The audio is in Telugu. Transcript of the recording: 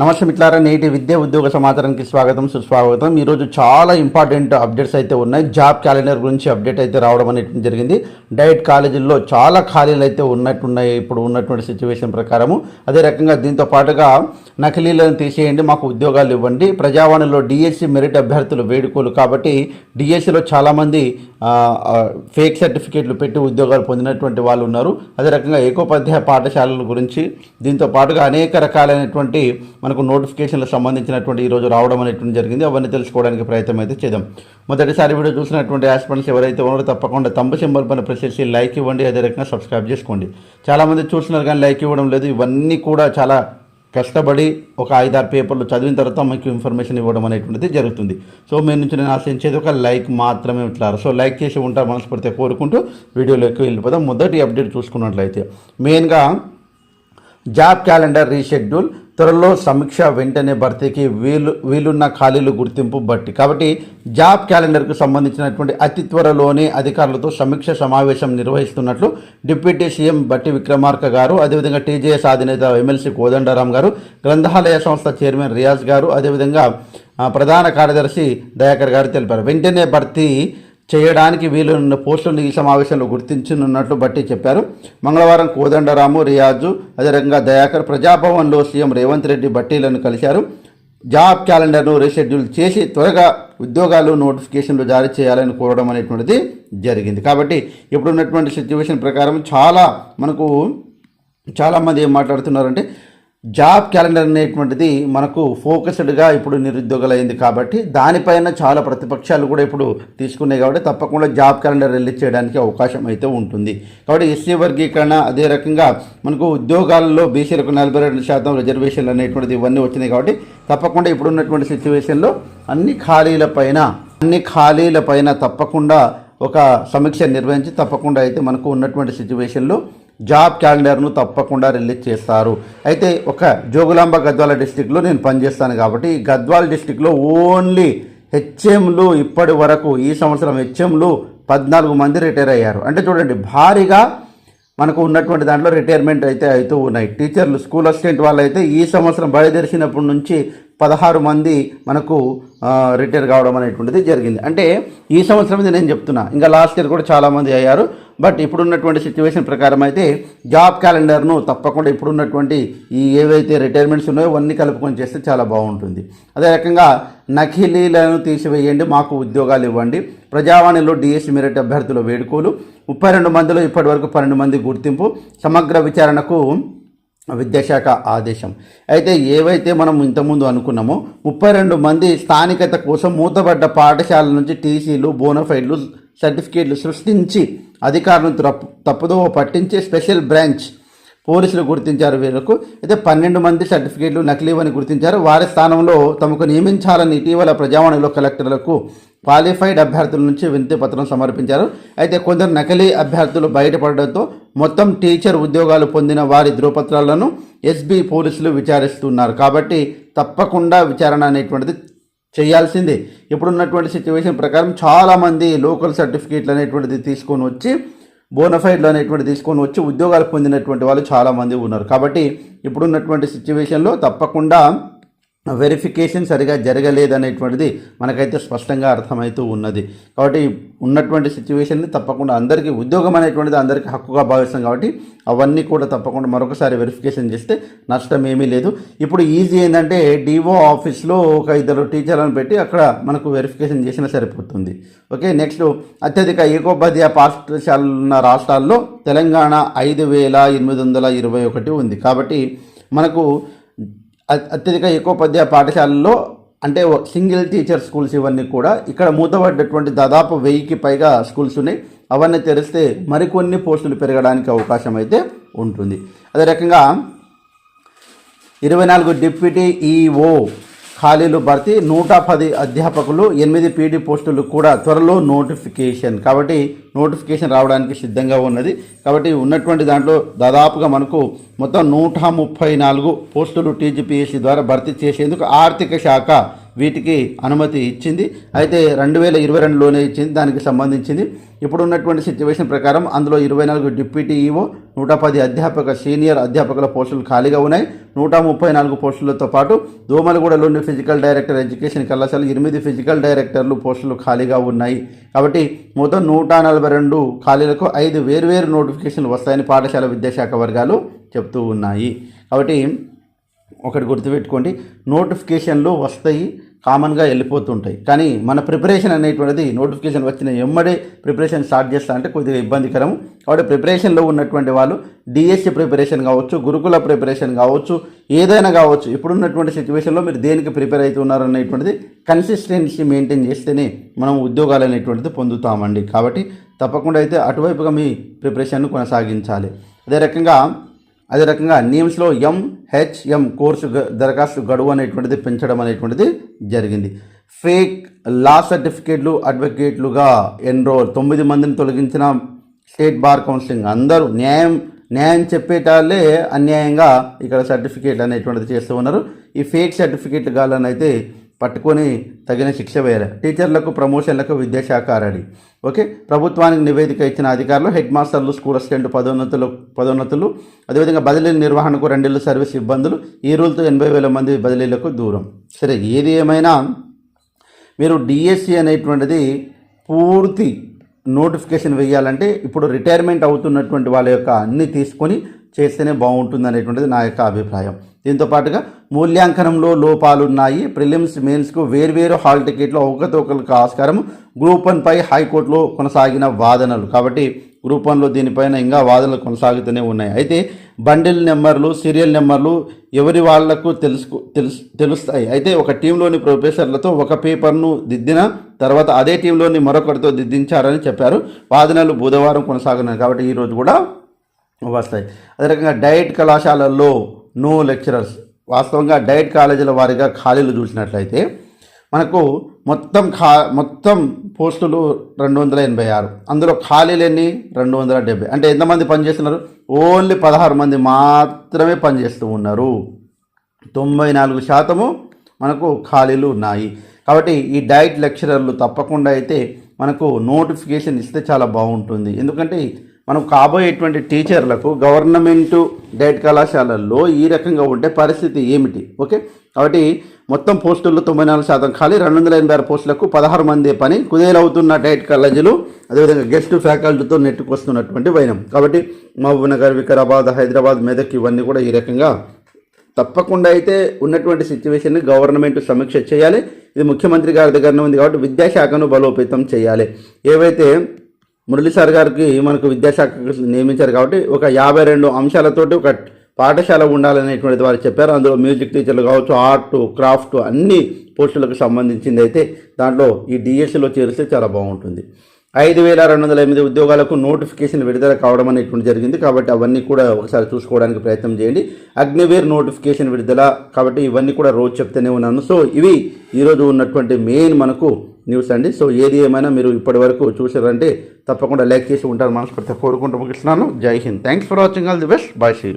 నమస్తే మిట్లారా నేటి విద్యా ఉద్యోగ సమాచారానికి స్వాగతం సుస్వాగతం. ఈరోజు చాలా ఇంపార్టెంట్ అప్డేట్స్ అయితే ఉన్నాయి. జాబ్ క్యాలెండర్ గురించి అప్డేట్ అయితే రావడం అనేది జరిగింది. డైట్ కాలేజీల్లో చాలా ఖాళీలు అయితే ఉన్నట్టున్నాయి ఇప్పుడు ఉన్నటువంటి సిచ్యువేషన్ ప్రకారము. అదే రకంగా దీంతో పాటుగా నకిలీలను తీసేయండి మాకు ఉద్యోగాలు ఇవ్వండి. ప్రజావాణిలో డిఎస్సి మెరిట్ అభ్యర్థులు వేడుకోలు కాబట్టి డిఎస్సిలో చాలామంది ఫేక్ సర్టిఫికేట్లు పెట్టి ఉద్యోగాలు పొందినటువంటి వాళ్ళు ఉన్నారు. అదే రకంగా ఏకోపాధ్యాయ పాఠశాలల గురించి దీంతో పాటుగా అనేక రకాలైనటువంటి మనకు నోటిఫికేషన్లకు సంబంధించినటువంటి ఈరోజు రావడం అనేటువంటి జరిగింది. అవన్నీ తెలుసుకోవడానికి ప్రయత్నం అయితే చేద్దాం. మొదటిసారి వీడియో చూసినటువంటి ఆస్పెంట్స్ ఎవరైతే ఉన్నారో తప్పకుండా తంబు సింబల్ పైన ప్రెస్ చేసి లైక్ ఇవ్వండి. అదే రకంగా సబ్స్క్రైబ్ చేసుకోండి. చాలామంది చూస్తున్నారు కానీ లైక్ ఇవ్వడం లేదు. ఇవన్నీ కూడా చాలా కష్టపడి ఒక ఐదారు పేపర్లు చదివిన తర్వాత మీకు ఇన్ఫర్మేషన్ ఇవ్వడం అనేటువంటిది జరుగుతుంది. సో మీ నుంచి నేను ఆశించేది ఒక లైక్ మాత్రమే ఇట్లారు సో లైక్ చేసి ఉంటారు మనస్ఫూర్తిగా కోరుకుంటూ వీడియోలోకి వెళ్ళిపోదాం. మొదటి అప్డేట్ చూసుకున్నట్లయితే మెయిన్గా జాబ్ క్యాలెండర్ రీషెడ్యూల్ త్వరలో సమీక్ష వెంటనే భర్తీకి వీలు వీలున్న ఖాళీలు గుర్తింపు బట్టి కాబట్టి జాబ్ క్యాలెండర్కు సంబంధించినటువంటి అతి త్వరలోనే అధికారులతో సమీక్ష సమావేశం నిర్వహిస్తున్నట్లు డిప్యూటీ సీఎం బట్టి విక్రమార్క గారు అదేవిధంగా టీజేఎస్ అధినేత ఎమ్మెల్సీ కోదండరాం గారు గ్రంథాలయ సంస్థ చైర్మన్ రియాజ్ గారు అదేవిధంగా ప్రధాన కార్యదర్శి దయాకర్ గారు తెలిపారు. వెంటనే భర్తీ చేయడానికి వీలున్న పోస్టులను ఈ సమావేశంలో గుర్తించనున్నట్లు బట్టి చెప్పారు. మంగళవారం కోదండరాము రియాజు అదే రకంగా దయాకర్ ప్రజాభవన్లో సీఎం రేవంత్ రెడ్డి బట్టీలను కలిశారు. జాబ్ క్యాలెండర్ను రీషెడ్యూల్ చేసి త్వరగా ఉద్యోగాలు నోటిఫికేషన్లు జారీ చేయాలని కోరడం అనేటువంటిది జరిగింది. కాబట్టి ఇప్పుడున్నటువంటి సిచ్యువేషన్ ప్రకారం చాలా మనకు చాలామంది ఏం మాట్లాడుతున్నారంటే జాబ్ క్యాలెండర్ అనేటువంటిది మనకు ఫోకస్డ్గా ఇప్పుడు నిరుద్యోగులైంది కాబట్టి దానిపైన చాలా ప్రతిపక్షాలు కూడా ఇప్పుడు తీసుకున్నాయి కాబట్టి తప్పకుండా జాబ్ క్యాలెండర్ రిలీజ్ చేయడానికి అవకాశం అయితే ఉంటుంది. కాబట్టి ఎస్సీ వర్గీకరణ అదే రకంగా మనకు ఉద్యోగాల్లో బీసీలకు నలభై రెండు శాతం రిజర్వేషన్లు అనేటువంటిది ఇవన్నీ వచ్చినాయి కాబట్టి తప్పకుండా ఇప్పుడున్నటువంటి సిచ్యువేషన్లో అన్ని ఖాళీల పైన అన్ని ఖాళీల పైన తప్పకుండా ఒక సమీక్ష నిర్వహించి తప్పకుండా అయితే మనకు ఉన్నటువంటి సిచ్యువేషన్లో జాబ్ క్యాలెండర్ను తప్పకుండా రిలీజ్ చేస్తారు. అయితే ఒక జోగులాంబ గద్వాల డిస్టిక్లో నేను పనిచేస్తాను కాబట్టి గద్వాల డిస్టిక్లో ఓన్లీ హెచ్ఎంలు ఇప్పటి వరకు ఈ సంవత్సరం హెచ్ఎంలు పద్నాలుగు మంది రిటైర్ అయ్యారు. అంటే చూడండి భారీగా మనకు ఉన్నటువంటి దాంట్లో రిటైర్మెంట్ అయితే అవుతూ ఉన్నాయి. టీచర్లు స్కూల్ అసిస్టెంట్ వాళ్ళు అయితే ఈ సంవత్సరం బయలుదేరిసినప్పటి నుంచి పదహారు మంది మనకు రిటైర్ కావడం అనేటువంటిది జరిగింది. అంటే ఈ సంవత్సరం ఇది నేను చెప్తున్నా ఇంకా లాస్ట్ ఇయర్ కూడా చాలామంది అయ్యారు. బట్ ఇప్పుడున్నటువంటి సిచ్యువేషన్ ప్రకారం అయితే జాబ్ క్యాలెండర్ను తప్పకుండా ఇప్పుడున్నటువంటి ఈ ఏవైతే రిటైర్మెంట్స్ ఉన్నాయో అవన్నీ కలుపుకొని చేస్తే చాలా బాగుంటుంది. అదే రకంగా నకిలీలను తీసివేయండి మాకు ఉద్యోగాలు ఇవ్వండి. ప్రజావాణిలో డిఎస్సి మెరిట్ అభ్యర్థుల వేడుకోలు ముప్పై రెండు మందిలో ఇప్పటివరకు పన్నెండు మంది గుర్తింపు సమగ్ర విచారణకు విద్యాశాఖ ఆదేశం. అయితే ఏవైతే మనం ఇంతకుముందు అనుకున్నామో ముప్పై రెండు మంది స్థానికత కోసం మూతబడ్డ పాఠశాల నుంచి టీసీలు బోనఫైడ్లు సర్టిఫికేట్లు సృష్టించి అధికారులను తప్పు తప్పుదోవ పట్టించే స్పెషల్ బ్రాంచ్ పోలీసులు గుర్తించారు వీళ్ళకు. అయితే పన్నెండు మంది సర్టిఫికేట్లు నకిలీవని గుర్తించారు. వారి స్థానంలో తమకు నియమించాలని ఇటీవల ప్రజావాణిలో కలెక్టర్లకు క్వాలిఫైడ్ అభ్యర్థుల నుంచి వినతి పత్రం సమర్పించారు. అయితే కొందరు నకిలీ అభ్యర్థులు బయటపడడంతో మొత్తం టీచర్ ఉద్యోగాలు పొందిన వారి ధృవపత్రాలను ఎస్బీ పోలీసులు విచారిస్తున్నారు. కాబట్టి తప్పకుండా విచారణ అనేటువంటిది చేయాల్సిందే. ఇప్పుడున్నటువంటి సిచ్యువేషన్ ప్రకారం చాలామంది లోకల్ సర్టిఫికేట్లు అనేటువంటిది తీసుకొని వచ్చి బోనఫైడ్లు అనేటువంటి తీసుకొని వచ్చి ఉద్యోగాలు పొందినటువంటి వాళ్ళు చాలామంది ఉన్నారు. కాబట్టి ఇప్పుడున్నటువంటి సిచ్యువేషన్లో తప్పకుండా వెరిఫికేషన్ సరిగా జరగలేదనేటువంటిది మనకైతే స్పష్టంగా అర్థమవుతూ ఉన్నది. కాబట్టి ఉన్నటువంటి సిచ్యువేషన్ని తప్పకుండా అందరికీ ఉద్యోగం అనేటువంటిది అందరికీ హక్కుగా భావిస్తాం కాబట్టి అవన్నీ కూడా తప్పకుండా మరొకసారి వెరిఫికేషన్ చేస్తే నష్టం ఏమీ లేదు. ఇప్పుడు ఈజీ ఏంటంటే డిఓ ఆఫీస్లో ఒక ఇద్దరు టీచర్లను పెట్టి అక్కడ మనకు వెరిఫికేషన్ చేసినా సరిపోతుంది. ఓకే నెక్స్ట్ అత్యధిక ఏకోపాధ్యాయ పాఠశాలలు ఉన్న రాష్ట్రాల్లో తెలంగాణ ఐదు వేల ఎనిమిది వందల ఇరవై ఒకటి ఉంది. కాబట్టి మనకు అ- అత్యధిక ఏకోపాధ్యాయ పాఠశాలల్లో అంటే సింగిల్ టీచర్ స్కూల్స్ ఇవన్నీ కూడా ఇక్కడ మూతపడ్డటువంటి దాదాపు వెయ్యికి పైగా స్కూల్స్ ఉన్నాయి. అవన్నీ తెరిస్తే మరికొన్ని పోస్టులు పెరగడానికి అవకాశం అయితే ఉంటుంది. అదే రకంగా ఇరవై నాలుగు డిప్యూటీ ఈఓ ఖాళీలు భర్తీ నూట పది అధ్యాపకులు ఎనిమిది పీడీ పోస్టులు కూడా త్వరలో నోటిఫికేషన్. కాబట్టి నోటిఫికేషన్ రావడానికి సిద్ధంగా ఉన్నది. కాబట్టి ఉన్నటువంటి దాంట్లో దాదాపుగా మనకు మొత్తం నూట ముప్పై నాలుగు పోస్టులు టీజీపీఎస్సీ ద్వారా భర్తీ చేసేందుకు ఆర్థిక శాఖ వీటికి అనుమతి ఇచ్చింది. అయితే రెండు వేల ఇరవై రెండులోనే ఇచ్చింది. దానికి సంబంధించింది. ఇప్పుడు ఉన్నటువంటి సిచ్యువేషన్ ప్రకారం అందులో ఇరవై నాలుగు డిప్యూటీ ఈఓ నూట పది అధ్యాపక సీనియర్ అధ్యాపకుల పోస్టులు ఖాళీగా ఉన్నాయి. నూట ముప్పై నాలుగు పోస్టులతో పాటు దోమలగూడలోని ఫిజికల్ డైరెక్టర్ ఎడ్యుకేషన్ కళాశాల ఎనిమిది ఫిజికల్ డైరెక్టర్లు పోస్టులు ఖాళీగా ఉన్నాయి. కాబట్టి మొత్తం నూట నలభై రెండు ఖాళీలకు ఐదు వేర్వేరు నోటిఫికేషన్లు వస్తాయని పాఠశాల విద్యాశాఖ వర్గాలు చెప్తూ ఉన్నాయి. కాబట్టి ఒకటి గుర్తుపెట్టుకోండి. నోటిఫికేషన్లు వస్తాయి. కామన్గా వెళ్ళిపోతుంటాయి. కానీ మన ప్రిపరేషన్ అనేటువంటిది నోటిఫికేషన్ వచ్చిన ఎమ్మడే ప్రిపరేషన్ స్టార్ట్ చేస్తా అంటే కొద్దిగా ఇబ్బందికరం. కాబట్టి ప్రిపరేషన్లో ఉన్నటువంటి వాళ్ళు డిఎస్సి ప్రిపరేషన్ కావచ్చు గురుకుల ప్రిపరేషన్ కావచ్చు ఏదైనా కావచ్చు ఇప్పుడున్నటువంటి సిచ్యువేషన్లో మీరు దేనికి ప్రిపేర్ అవుతున్నారు అనేటువంటిది కన్సిస్టెన్సీ మెయింటైన్ చేస్తేనే మనం ఉద్యోగాలు అనేటువంటిది పొందుతామండి. కాబట్టి తప్పకుండా అయితే అటువైపుగా మీ ప్రిపరేషన్ను కొనసాగించాలి. అదే రకంగా అదే రకంగా నీమ్స్లో ఎంహెచ్ఎం కోర్సు దరఖాస్తు గడువు అనేటువంటిది పెంచడం అనేటువంటిది జరిగింది. ఫేక్ లా సర్టిఫికేట్లు అడ్వకేట్లుగా ఎన్రోల్ తొమ్మిది మందిని తొలగించిన స్టేట్ బార్ కౌన్సిలింగ్ అందరూ న్యాయం న్యాయం చెప్పేటాలే అన్యాయంగా ఇక్కడ సర్టిఫికేట్ అనేటువంటిది చేస్తూ ఉన్నారు. ఈ ఫేక్ సర్టిఫికేట్లు గాలని అయితే పట్టుకొని తగిన శిక్ష వేయాలి. టీచర్లకు ప్రమోషన్లకు విద్యాశాఖ అరడి ఓకే? ప్రభుత్వానికి నివేదిక ఇచ్చిన అధికారులు హెడ్ మాస్టర్లు స్కూల్ అసిస్టెంట్ పదోన్నతులు పదోన్నతులు. అదేవిధంగా బదిలీ నిర్వహణకు రెండేళ్ళు సర్వీస్ ఇబ్బందులు ఈ రూల్తో ఎనభై వేల మంది బదిలీలకు దూరం. సరే ఏది ఏమైనా మీరు డిఎస్సి అనేటువంటిది పూర్తి నోటిఫికేషన్ వేయాలంటే ఇప్పుడు రిటైర్మెంట్ అవుతున్నటువంటి వాళ్ళ యొక్క అన్ని తీసుకొని చేస్తేనే బాగుంటుంది అనేటువంటిది నా యొక్క అభిప్రాయం. దీంతో పాటుగా మూల్యాంకనంలో లోపాలున్నాయి. ప్రిలిమ్స్ మెయిన్స్కు వేర్వేరు హాల్ టికెట్లు అవకతవకలకు ఆస్కారం గ్రూప్ వన్పై హైకోర్టులో కొనసాగిన వాదనలు. కాబట్టి గ్రూప్ వన్లో దీనిపైన ఇంకా వాదనలు కొనసాగుతూనే ఉన్నాయి. అయితే బండిల్ నెంబర్లు సీరియల్ నెంబర్లు ఎవరి వాళ్ళకు తెలుసు తెలుసు తెలుస్తాయి? అయితే ఒక టీంలోని ప్రొఫెసర్లతో ఒక పేపర్ను దిద్దిన తర్వాత అదే టీంలోని మరొకరితో దిద్దించారని చెప్పారు. వాదనలు బుధవారం కొనసాగున్నాయి. కాబట్టి ఈరోజు కూడా వస్తాయి. అదే రకంగా డైట్ కళాశాలల్లో నో లెక్చరర్స్ వాస్తవంగా డైట్ కాలేజీల వారిగా ఖాళీలు చూసినట్లయితే మనకు మొత్తం ఖా మొత్తం పోస్టులు రెండు వందల ఎనభై ఆరు అందులో ఖాళీలు ఎన్ని రెండు వందల డెబ్బై. అంటే ఎంతమంది పనిచేస్తున్నారు? ఓన్లీ పదహారు మంది మాత్రమే పనిచేస్తూ ఉన్నారు. తొంభై నాలుగు శాతము మనకు ఖాళీలు ఉన్నాయి. కాబట్టి ఈ డైట్ లెక్చరర్లు తప్పకుండా అయితే మనకు నోటిఫికేషన్ ఇస్తే చాలా బాగుంటుంది. ఎందుకంటే మనం కాబోయేటువంటి టీచర్లకు గవర్నమెంట్ డైట్ కళాశాలల్లో ఈ రకంగా ఉండే పరిస్థితి ఏమిటి? ఓకే? కాబట్టి మొత్తం పోస్టుల్లో తొంభై నాలుగు శాతం ఖాళీ రెండు వందల ఎనభై ఆరు పోస్టులకు పదహారు మంది పని కుదేలవుతున్న డైట్ కాలేజీలు అదేవిధంగా గెస్ట్ ఫ్యాకల్టీతో నెట్టుకొస్తున్నటువంటి వైనం. కాబట్టి మహబూబ్నగర్ వికారాబాద్ హైదరాబాద్ మెదక్ ఇవన్నీ కూడా ఈ రకంగా తప్పకుండా అయితే ఉన్నటువంటి సిచ్యువేషన్ని గవర్నమెంట్ సమీక్ష చేయాలి. ఇది ముఖ్యమంత్రి గారి దగ్గరనే ఉంది కాబట్టి విద్యాశాఖను బలోపేతం చేయాలి. ఏవైతే మురళీ సార్ గారికి మనకు విద్యాశాఖ నియమించారు కాబట్టి ఒక యాభై రెండు అంశాలతోటి ఒక పాఠశాల ఉండాలనేటువంటిది వారు చెప్పారు. అందులో మ్యూజిక్ టీచర్లు కావచ్చు ఆర్ట్ క్రాఫ్ట్ అన్ని పోస్టులకు సంబంధించింది అయితే దాంట్లో ఈ డిఎస్సిలో చేరిస్తే చాలా బాగుంటుంది. ఐదు వేల రెండు వందల ఎనిమిది ఉద్యోగాలకు నోటిఫికేషన్ విడుదల కావడం అనేటువంటి జరిగింది కాబట్టి అవన్నీ కూడా ఒకసారి చూసుకోవడానికి ప్రయత్నం చేయండి. అగ్నివేర్ నోటిఫికేషన్ విడుదల కాబట్టి ఇవన్నీ కూడా రోజు చెప్తూనే ఉన్నాను. సో ఇవి ఈరోజు ఉన్నటువంటి మెయిన్ మనకు న్యూస్ అండి. సో ఏది ఏమైనా మీరు ఇప్పటి వరకు చూసారంటే తప్పకుండా లైక్ చేసి ఉంటారు మనస్ఫూర్తిగా కోరుకుంటూ ముగిస్తున్నాను. Jai Hind. Thanks for watching. All the best. Bye see